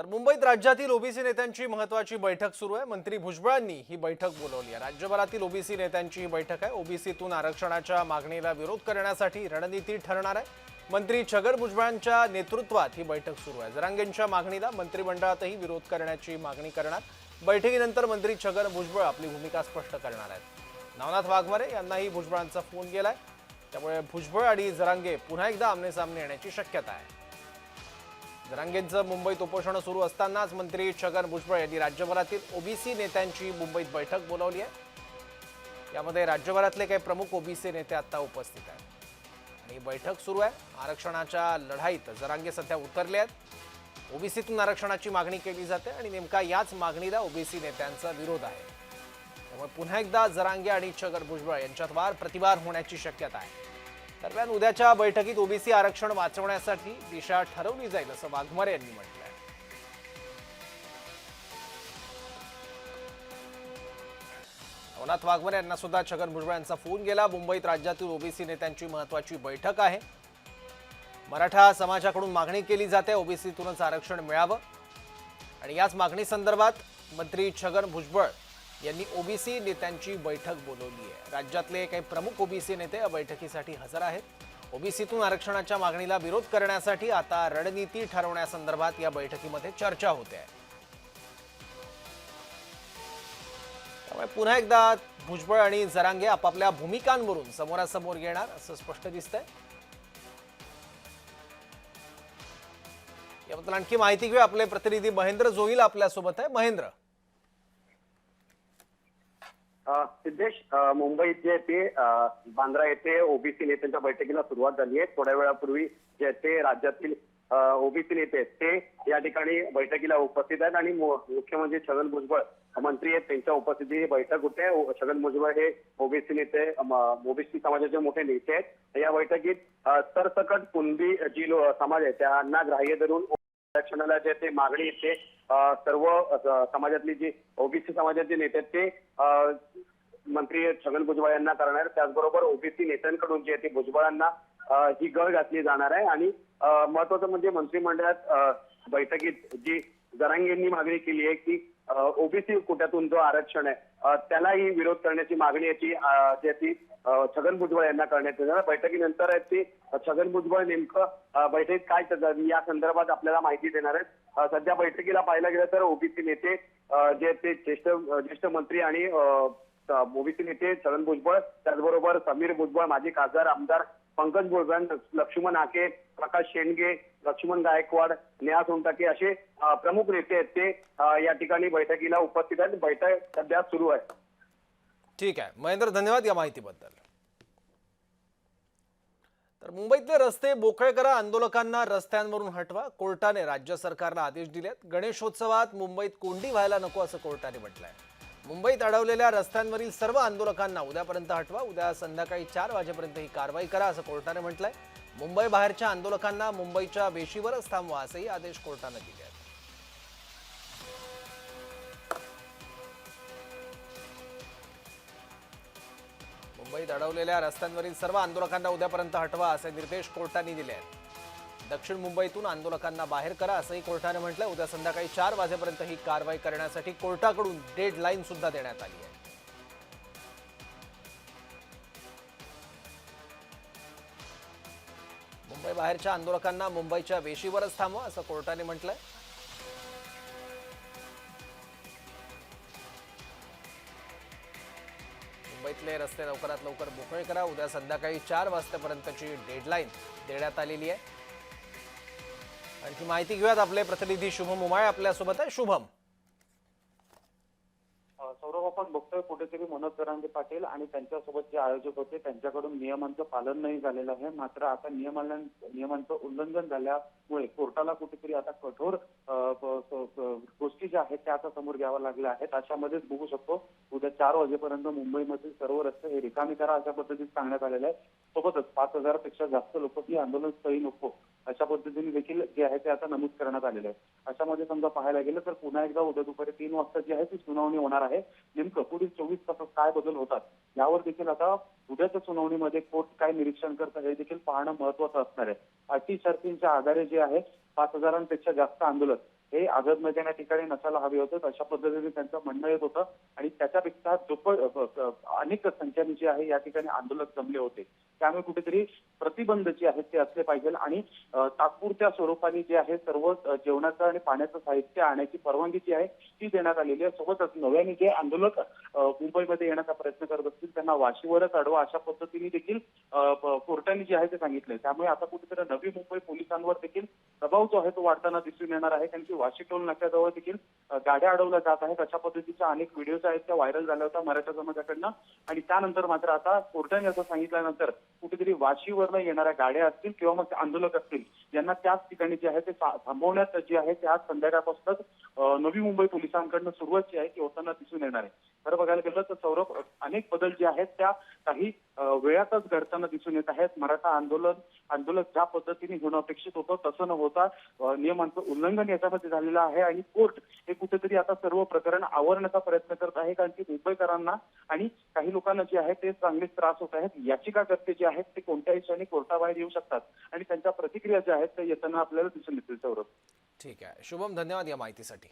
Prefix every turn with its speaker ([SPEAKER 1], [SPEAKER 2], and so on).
[SPEAKER 1] तर मुंबईत राज्यातील ओबीसी नेत्यांची महत्वाची बैठक सुरू आहे. मंत्री भुजबळांनी ही बैठक बोलवली आहे. राज्यभरातील ओबीसी नेत्यांची ही बैठक आहे. ओबीसीतून आरक्षणाच्या मागणीला विरोध करण्यासाठी रणनीती ठरणार आहे. मंत्री छगन भुजबळांच्या नेतृत्वात ही बैठक सुरू आहे. जरांगेंच्या मागणीला मंत्रिमंडळातही विरोध करण्याची मागणी करणार. बैठकीनंतर मंत्री छगन भुजबळ आपली भूमिका स्पष्ट करणार आहेत. नवनाथ वाघमारे यांनाही भुजबळांचा फोन गेलाय. त्यामुळे भुजबळ आणि जरांगे पुन्हा एकदा आमनेसामने येण्याची शक्यता आहे. जरांगेंचं मुंबईत उपोषण सुरू असतानाच मंत्री छगन भुजबळ यांनी राज्यभरातील ओबीसी नेत्यांची मुंबईत बैठक बोलावली आहे. यामध्ये राज्यभरातले काही प्रमुख ओबीसी नेते आता उपस्थित आहेत. आणि ही बैठक सुरू आहे. आरक्षणाच्या लढाईत जरांगे सध्या उतरले आहेत. ओबीसीतून आरक्षणाची मागणी केली जाते आणि नेमका याच मागणीला ओबीसी नेत्यांचा विरोध आहे. त्यामुळे पुन्हा एकदा जरांगे आणि छगन भुजबळ यांच्यात वार प्रतिवार होण्याची शक्यता आहे. दरम्यान उद्याच्या बैठकीत ओबीसी आरक्षण वाचवण्यासाठी दिशा ठरवली जाईल असं वाघमारे यांनी म्हटलंय. नवनाथ वाघमारे यांना सुद्धा छगन भुजबळ यांचा फोन गेला. मुंबईत राज्यातील ओबीसी नेत्यांची महत्वाची बैठक आहे. मराठा समाजाकडून मागणी केली जाते ओबीसीतूनच आरक्षण मिळावं. आणि याच मागणी संदर्भात मंत्री छगन भुजबळ यांनी ओबीसी नेत्यांची बैठक बोलवली आहे. राज्यातले काही प्रमुख ओबीसी नेते या बैठकीसाठी हजर आहेत. ओबीसीतून आरक्षणाच्या मागणीला विरोध करण्यासाठी आता रणनीती ठरवण्यासंदर्भात या बैठकीमध्ये चर्चा होते आहे. त्यामुळे पुन्हा एकदा भुजबळ आणि जरांगे आपापल्या भूमिकांवरून समोरासमोर येणार असं स्पष्ट दिसतंय. याबद्दल आणखी माहिती घेऊ आपले प्रतिनिधी महेंद्र जोईल आपल्यासोबत आहे. महेंद्र.
[SPEAKER 2] सिद्धेश मुंबई मुंबईत जे ते बांद्रा येथे ओबीसी नेत्यांच्या बैठकीला सुरुवात झाली आहे. थोड्या वेळापूर्वी जे ते राज्यातील ओबीसी नेते आहेत ते या ठिकाणी बैठकीला उपस्थित आहेत आणि मुख्यमंत्री मुख्य म्हणजे छगन भुजबळ मंत्री आहेत त्यांच्या उपस्थितीत बैठक होते. छगन भुजबळ हे ओबीसी नेते ओबीसी समाजाचे मोठे नेते आहेत. या बैठकीत सरसकट कुणबी जी समाज आहे त्यांना ग्राह्य धरून आरक्षणाला जे ते मागणी आहे ते सर्व समाजातली जी ओबीसी समाजाचे नेते आहेत ते मंत्री छगन भुजबळ यांना करणार. त्याचबरोबर ओबीसी नेत्यांकडून जे आहे ते भुजबळांना ही गळ घातली जाणार आहे. आणि महत्वाचं म्हणजे मंत्रिमंडळात बैठकीत जी जरांगेंनी मागणी केली आहे की ओबीसी कोट्यातून जो आरक्षण आहे त्यालाही विरोध करण्याची मागणी याची जी आहे ती छगन भुजबळ यांना करण्यात येणार बैठकीनंतर ती छगन भुजबळ नेमकं बैठकीत काय या संदर्भात आपल्याला माहिती देणार आहेत सध्या बैठकीला पाहायला गेलं तर ओबीसी नेते जे ते ज्येष्ठ ज्येष्ठ मंत्री आणि ओबीसी नेते छगन भुजबळ त्याचबरोबर समीर भुजबळ माजी खासदार आमदार पंकज भुजबळ लक्ष्मण आके प्रकाश शेंडगे लक्ष्मण गायकवाड नेहा सोनटाके असे प्रमुख नेते आहेत ते या ठिकाणी बैठकीला उपस्थित आहेत. बैठक सध्या सुरू आहे.
[SPEAKER 1] ठीक आहे. महेंद्र धन्यवाद या माहितीबद्दल. तर मुंबईतले रस्ते मोकळे करा आंदोलकांना रस्त्यांवरून हटवा. कोर्टाने राज्य सरकारला आदेश दिलेत. गणेशोत्सवात मुंबईत कोंडी व्हायला नको असं कोर्टाने म्हटलंय. मुंबईत अडवलेल्या रस्त्यांवरील सर्व आंदोलकांना उद्यापर्यंत हटवा. उद्या संध्याकाळी चार वाजेपर्यंत ही कारवाई करा असं कोर्टाने म्हटलंय. मुंबई बाहेरच्या आंदोलकांना मुंबईच्या वेशीवरच थांबवा असेही आदेश कोर्टाने दिले आहेत. मुंबईत अडवलेल्या रस्त्यांवरील सर्व आंदोलकांना उद्यापर्यंत हटवा असे निर्देश कोर्टाने दिले आहेत. दक्षिण मुंबईतून आंदोलकांना बाहेर करा असंही कोर्टाने म्हटलं उद्या संध्याकाळी चार वाजेपर्यंत ही कारवाई करण्यासाठी कोर्टाकडून डेड लाईन सुद्धा देण्यात आली आहे. मुंबई बाहेरच्या आंदोलकांना मुंबईच्या वेशीवरच थांबवा असं कोर्टाने म्हटलंय. मुंबईतले रस्ते लवकरात लवकर मोकळे करा. उद्या संध्याकाळी चार वाजतापर्यंतची डेडलाईन देण्यात आलेली आहे. आणखी माहिती घेऊयात. आपले प्रतिनिधी शुभम उमाळे आपल्यासोबत आहे. शुभम.
[SPEAKER 3] आपण बघतोय कुठेतरी मनोज जरांगे पाटील आणि त्यांच्यासोबत जे आयोजक होते त्यांच्याकडून नियमांचं पालन नाही झालेलं आहे. मात्र आता नियमांना नियमांचं उल्लंघन झाल्यामुळे कोर्टाला कुठेतरी आता कठोर गोष्टी ज्या आहेत त्या आता समोर घ्याव्या लागल्या आहेत. अशामध्येच बघू शकतो. उद्या चार वाजेपर्यंत मुंबईमधील सर्व रस्ते हे रिकामी करा अशा पद्धतीत सांगण्यात आलेलं आहे. सोबतच पाच हजारापेक्षा जास्त लोक ही आंदोलन स्थळी नको अशा पद्धतीने देखील जे आहे ते आता नमूद करण्यात आलेलं आहे. अशामध्ये समजा पाहायला गेलं तर पुन्हा एकदा उद्या दुपारी तीन वाजता जी आहे ती सुनावणी होणार आहे. नेमकं पुढील चोवीस तासात काय बदल होतात यावर देखील आता उद्याच्या सुनावणीमध्ये कोर्ट काय निरीक्षण करतं हे देखील पाहणं महत्वाचं असणार आहे. अटी शर्तींच्या आधारे जे आहे पाच हजारांपेक्षा जास्त आंदोलन हे आझादमध्ये या ठिकाणी नसायला हवे होते अशा पद्धतीने त्यांचं म्हणणं येत होतं आणि त्याच्यापेक्षा दुप्पट अनेक संख्येने जे आहे या ठिकाणी आंदोलन जमले होते. त्यामुळे कुठेतरी प्रतिबंध जे आहेत ते असले पाहिजे आणि तात्पुरत्या स्वरूपाने जे आहे सर्व जेवणाचं आणि पाण्याचं साहित्य आणण्याची परवानगी जी आहे ती देण्यात आलेली आहे. सोबतच नव्याने जे आंदोलक मुंबईमध्ये येण्याचा प्रयत्न करत असतील त्यांना वाशीवरच अडवा अशा पद्धतीने देखील कोर्टाने जे आहे ते सांगितलंय. त्यामुळे आता कुठेतरी नवी मुंबई पोलिसांवर देखील दबाव जो आहे तो वाढताना दिसून येणार आहे. कारण की वाशी टोल नाक्याजवळ देखील गाड्या अडवल्या जात आहेत. अशा पद्धतीच्या अनेक व्हिडिओज आहेत त्या व्हायरल झाल्या होत्या मराठा समाजाकडनं. आणि त्यानंतर मात्र आता कोर्टाने असं सांगितल्यानंतर कुठेतरी वाशीवरनं येणाऱ्या गाड्या असतील किंवा मग आंदोलक असतील यांना त्याच ठिकाणी जे आहे ते थांबवण्यात जे आहे ते आज संध्याकाळपासूनच नवी मुंबई पोलिसांकडनं सुरुवात जी आहे ती होताना दिसून येणार आहे. खरं बघायला गेलं तर सौरभ अनेक बदल जे आहेत त्या काही वेळातच घडताना दिसून येत आहेत. मराठा आंदोलन आंदोलन ज्या पद्धतीने होणं अपेक्षित होतं तसं न होता नियमांचं उल्लंघन याच्यामध्ये झालेलं आहे आणि कोर्ट हे कुठेतरी आता सर्व प्रकरण आवरण्याचा प्रयत्न करत आहे. कारण की मुंबईकरांना आणि काही लोकांना जे आहे ते चांगलेच त्रास होत आहेत. याचिकाकर्ते जे आहेत ते कोणत्याही क्षणी कोर्टाबाहेर येऊ शकतात. आणि त्यांच्या प्रतिक्रिया ज्या आहेत त्या येताना आपल्याला दिसून येतील सौरभ.
[SPEAKER 1] ठीक आहे. शुभम धन्यवाद या माहितीसाठी.